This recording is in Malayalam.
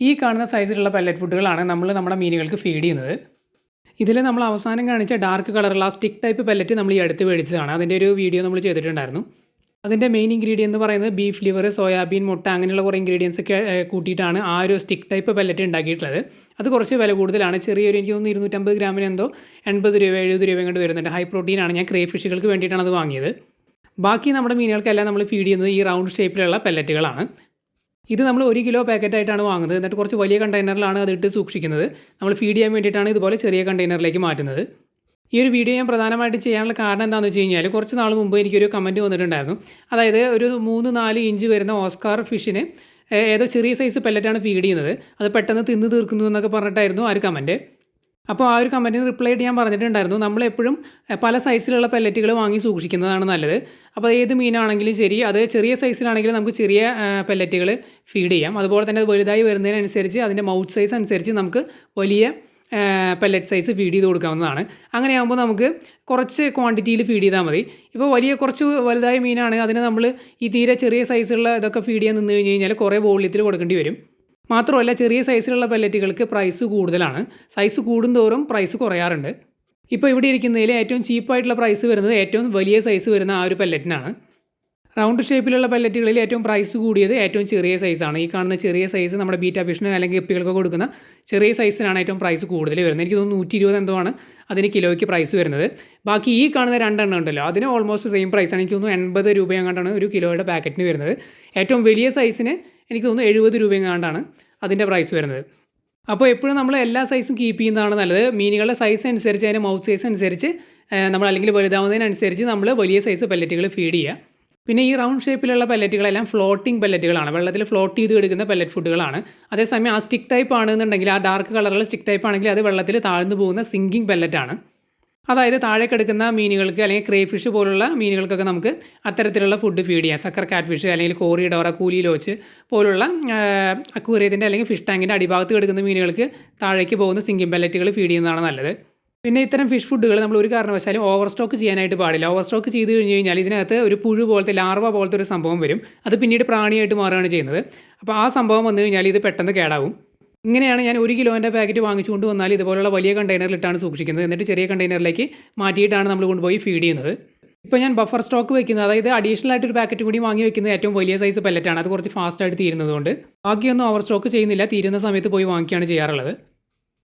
ഈ കാണുന്ന സൈസിലുള്ള പെല്ലറ്റ് ഫുഡുകളാണ് നമ്മൾ നമ്മുടെ മീനുകൾക്ക് ഫീഡ് ചെയ്യുന്നത്. ഇതിൽ നമ്മൾ അവസാനം കാണിച്ച ഡാർക്ക് കളറുള്ള ആ സ്റ്റിക്ക് ടൈപ്പ് പെല്ലറ്റ് നമ്മൾ ഈ അടുത്ത് മേടിച്ചതാണ്. അതിന്റെ ഒരു വീഡിയോ നമ്മൾ ചെയ്തിട്ടുണ്ടായിരുന്നു. അതിന്റെ മെയിൻ ഇൻഗ്രീഡിയൻ എന്ന് പറയുന്നത് ബീഫ് ലിവർ സോയാബീൻ മുട്ട അങ്ങനെയുള്ള കുറേ ഇൻഗ്രീഡിയൻസ് ഒക്കെ കൂട്ടിയിട്ടാണ് ആ ഒരു സ്റ്റിക്ക് ടൈപ്പ് പെല്ലറ്റ് ഉണ്ടാക്കിയിട്ടുള്ളത്. അത് കുറച്ച് വില കൂടുതലാണ്. ചെറിയൊരു എനിക്ക് തോന്നുന്നു ഇരുന്നൂറ്റമ്പത് ഗ്രാമിന് എന്തോ എൺപത് രൂപ എഴുപത് രൂപ കൊണ്ട് വരുന്നുണ്ട്. ഹൈ പ്രോട്ടീനാണ് ഞാൻ ക്രേ ഫിഷുകൾക്ക് വേണ്ടിയിട്ടാണ് അത് വാങ്ങിയത്. ബാക്കി നമ്മുടെ മീനുകൾക്കെല്ലാം നമ്മൾ ഫീഡ് ചെയ്യുന്നത് ഈ റൗണ്ട് ഷേപ്പിലുള്ള പെല്ലറ്റുകളാണ് ഇത് നമ്മൾ ഒരു കിലോ പാക്കറ്റായിട്ടാണ് വാങ്ങുന്നത്. എന്നിട്ട് കുറച്ച് വലിയ കണ്ടെയ്നറിലാണ് അത് ഇട്ട് സൂക്ഷിക്കുന്നത്. നമ്മൾ ഫീഡ് ചെയ്യാൻ വേണ്ടിയിട്ടാണ് ഇതുപോലെ ചെറിയ കണ്ടെയ്നറിലേക്ക് മാറ്റുന്നത്. ഈ ഒരു വീഡിയോ ഞാൻ പ്രധാനമായിട്ട് ചെയ്യാനുള്ള കാരണം എന്താണെന്ന് വെച്ച് കഴിഞ്ഞാൽ കുറച്ച് നാൾ മുമ്പ് എനിക്കൊരു കമന്റ് വന്നിട്ടുണ്ടായിരുന്നു. അതായത് ഒരു മൂന്ന് നാല് ഇഞ്ച് വരുന്ന ഓസ്കാർ ഫിഷിന് ഏതോ ചെറിയ സൈസ് പെല്ലറ്റാണ് ഫീഡ് ചെയ്യുന്നത്. അത് പെട്ടെന്ന് തിന്ന് തീർക്കുന്നു എന്നൊക്കെ പറഞ്ഞിട്ടായിരുന്നു ആ ഒരു കമന്റ് അപ്പോൾ ആ ഒരു കമന്റിന് റിപ്ലൈ ആയിട്ട് ഞാൻ പറഞ്ഞിട്ടുണ്ടായിരുന്നു. നമ്മളെപ്പോഴും എപ്പോഴും പല സൈസിലുള്ള പെല്ലറ്റുകൾ വാങ്ങി സൂക്ഷിക്കുന്നതാണ് നല്ലത്. അപ്പോൾ ഏത് മീനാണെങ്കിലും ശരി അത് ചെറിയ സൈസിലാണെങ്കിലും നമുക്ക് ചെറിയ പെല്ലറ്റുകൾ ഫീഡ് ചെയ്യാം. അതുപോലെ തന്നെ വലുതായി വരുന്നതിനനുസരിച്ച് അതിന്റെ മൗത്ത് സൈസ് അനുസരിച്ച് നമുക്ക് വലിയ പെല്ലറ്റ് സൈസ് ഫീഡ് ചെയ്ത് കൊടുക്കാവുന്നതാണ്. അങ്ങനെയാകുമ്പോൾ നമുക്ക് കുറച്ച് ക്വാണ്ടിറ്റിയിൽ ഫീഡ് ചെയ്താൽ മതി. ഇപ്പോൾ വലിയ കുറച്ച് വലുതായ മീനാണ് അതിന് നമ്മൾ ഈ തീരെ ചെറിയ സൈസുള്ള ഇതൊക്കെ ഫീഡ് ചെയ്യാൻ നിന്ന് കഴിഞ്ഞ് കഴിഞ്ഞാൽ കുറേ വോള്യത്തിൽ കൊടുക്കേണ്ടി വരും. മാത്രമല്ല ചെറിയ സൈസിലുള്ള പെല്ലറ്റുകൾക്ക് പ്രൈസ് കൂടുതലാണ്. സൈസ് കൂടുന്തോറും പ്രൈസ് കുറയാറുണ്ട്. ഇപ്പോൾ ഇവിടെ ഇരിക്കുന്നതിൽ ഏറ്റവും ചീപ്പായിട്ടുള്ള പ്രൈസ് വരുന്നത് ഏറ്റവും വലിയ സൈസ് വരുന്ന ആ ഒരു പെല്ലറ്റിനാണ് റൗണ്ട് ഷേപ്പിലുള്ള പെല്ലറ്റുകളിൽ ഏറ്റവും പ്രൈസ് കൂടിയത് ഏറ്റവും ചെറിയ സൈസാണ് ഈ കാണുന്ന ചെറിയ സൈസ് നമ്മുടെ ബീറ്റാ ഫിഷിന് അല്ലെങ്കിൽ എപ്പികൾക്ക് കൊടുക്കുന്ന ചെറിയ സൈസിനാണ് ഏറ്റവും പ്രൈസ് കൂടുതൽ വരുന്നത്. എനിക്ക് തോന്നുന്നു നൂറ്റി ഇരുപത് എന്തോ ആണ് അതിന് കിലോയ്ക്ക് പ്രൈസ് വരുന്നത്. ബാക്കി ഈ കാണുന്ന രണ്ടെണ്ണം ഉണ്ടല്ലോ അതിന് ഓൾമോസ്റ്റ് സെയിം പ്രൈസാണ് എനിക്ക് തോന്നുന്നു എൺപത് രൂപ ഒരു കിലോയുടെ പാക്കറ്റിന് വരുന്നത്. ഏറ്റവും വലിയ സൈസിന് എനിക്ക് തോന്നുന്നു എഴുപത് രൂപയെങ്ങാണ്ടാണ് അതിന്റെ പ്രൈസ് വരുന്നത്. അപ്പോൾ എപ്പോഴും നമ്മൾ എല്ലാ സൈസും കീപ്പ് ചെയ്യുന്നതാണ് നല്ലത്. മീനുകളുടെ സൈസ് അനുസരിച്ച് അതിന്റെ മൗത്ത് സൈസ് അനുസരിച്ച് നമ്മൾ അല്ലെങ്കിൽ വലുതാവുന്നതിനനുസരിച്ച് നമ്മൾ വലിയ സൈസ് പെല്ലറ്റുകൾ ഫീഡ് ചെയ്യുക. പിന്നെ ഈ റൗണ്ട് ഷേപ്പിലുള്ള പെല്ലറ്റുകളെല്ലാം ഫ്ലോട്ടിംഗ് പെല്ലറ്റുകളാണ് വെള്ളത്തിൽ ഫ്ലോട്ട് ചെയ്ത് എടുക്കുന്ന പെല്ലറ്റ് ഫുഡുകളാണ് അതേസമയം ആ സ്റ്റിക്ക് ടൈപ്പ് ആണെന്നുണ്ടെങ്കിൽ ആ ഡാർക്ക് കളറുള്ള സ്റ്റിക്ക് ടൈപ്പ് ആണെങ്കിൽ അത് വെള്ളത്തിൽ താഴ്ന്നു പോകുന്ന സിങ്കിങ് പെല്ലറ്റാണ് അതായത് താഴെ കിടക്കുന്ന മീനുകൾക്ക് അല്ലെങ്കിൽ ക്രേ ഫിഷ് പോലുള്ള മീനുകൾക്കൊക്കെ നമുക്ക് അത്തരത്തിലുള്ള ഫുഡ് ഫീഡ് ചെയ്യാം. സക്കർ കാറ്റ് ഫിഷ് അല്ലെങ്കിൽ കോറിഡോറ കൂലി ലോച്ച് പോലുള്ള അക്വേറിയത്തിന്റെ അല്ലെങ്കിൽ ഫിഷ് ടാങ്കിന്റെ അടിഭാഗത്ത് കിടക്കുന്ന മീനുകൾക്ക് താഴേക്ക് പോകുന്ന സിങ്കിങ് പെല്ലറ്റുകൾ ഫീഡ് ചെയ്യുന്നതാണ് നല്ലത്. പിന്നെ ഇത്തരം ഫിഷ് ഫുഡുകൾ നമ്മൾ ഒരു കാരണവശാലും ഓവർ സ്റ്റോക്ക് ചെയ്യാനായിട്ട് പാടില്ല. ഓവർ സ്റ്റോക്ക് ചെയ്ത് കഴിഞ്ഞ് കഴിഞ്ഞാൽ ഇതിനകത്ത് ഒരു പുഴു പോലത്തെ ലാർവ പോലത്തെ ഒരു സംഭവം വരും. അത് പിന്നീട് പ്രാണിയായിട്ട് മാറുകയാണ് ചെയ്യുന്നത്. അപ്പോൾ ആ സംഭവം വന്നു കഴിഞ്ഞാൽ ഇത് പെട്ടെന്ന് കേടാവും. ഇങ്ങനെയാണ് ഞാൻ ഒരു കിലോന്റെ പാക്കറ്റ് വാങ്ങിച്ചുകൊണ്ട് വന്നാൽ ഇതുപോലുള്ള വലിയ കണ്ടെയ്നറിലിട്ടാണ് സൂക്ഷിക്കുന്നത്. എന്നിട്ട് ചെറിയ കണ്ടെയ്നറിലേക്ക് മാറ്റിയിട്ടാണ് നമ്മൾ കൊണ്ടുപോയി ഫീഡ് ചെയ്യുന്നത്. ഇപ്പോൾ ഞാൻ ബഫർ സ്റ്റോക്ക് വെക്കുന്നത് അതായത് അഡീഷണൽ ആയിട്ട് ഒരു പാക്കറ്റ് കൂടി വാങ്ങി വെക്കുന്നത് ഏറ്റവും വലിയ സൈസ് പെല്ലറ്റാണ് അത് കുറച്ച് ഫാസ്റ്റായിട്ട് തീരുന്നതുകൊണ്ട് ബാക്കിയൊന്നും ഓവർ സ്റ്റോക്ക് ചെയ്യുന്നില്ല. തീരുന്ന സമയത്ത് പോയി വാങ്ങിക്കുകയാണ് ചെയ്യാറുള്ളത്.